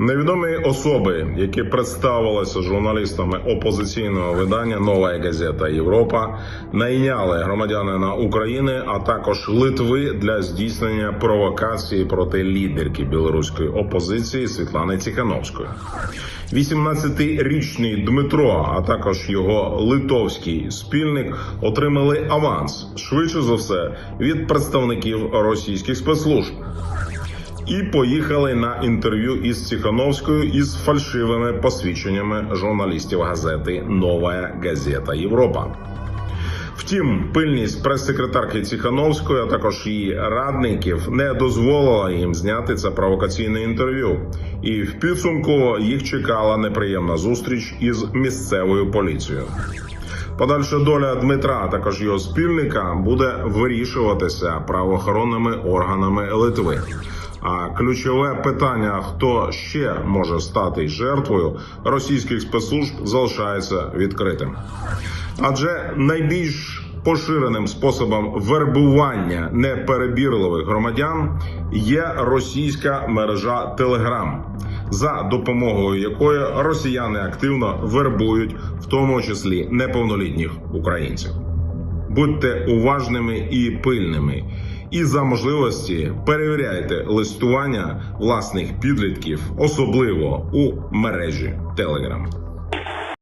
Невідомі особи, які представилися журналістами опозиційного видання Нова газета Європа, найняли громадянина України, а також Литви для здійснення провокації проти лідерки білоруської опозиції Світлани Ціхановської. 18-річний Дмитро, а також його литовський спільник, отримали аванс швидше за все від представників російських спецслужб і поїхали на інтерв'ю із Ціхановською із фальшивими посвідченнями журналістів газети Нова газета Європа. Втім, пильність прес-секретарки Ціхановської, а також її радників, не дозволила їм зняти це провокаційне інтерв'ю. І в підсумку їх чекала неприємна зустріч із місцевою поліцією. Подальша доля Дмитра, а також його спільника, буде вирішуватися правоохоронними органами Литви. А ключове питання, хто ще може стати жертвою російських спецслужб, залишається відкритим. Адже найбільш поширеним способом вербування неперебірливих громадян є російська мережа Телеграм, за допомогою якої росіяни активно вербують, в тому числі неповнолітніх українців. Будьте уважними і пильними. І за можливості перевіряйте листування власних підлітків, особливо у мережі Telegram.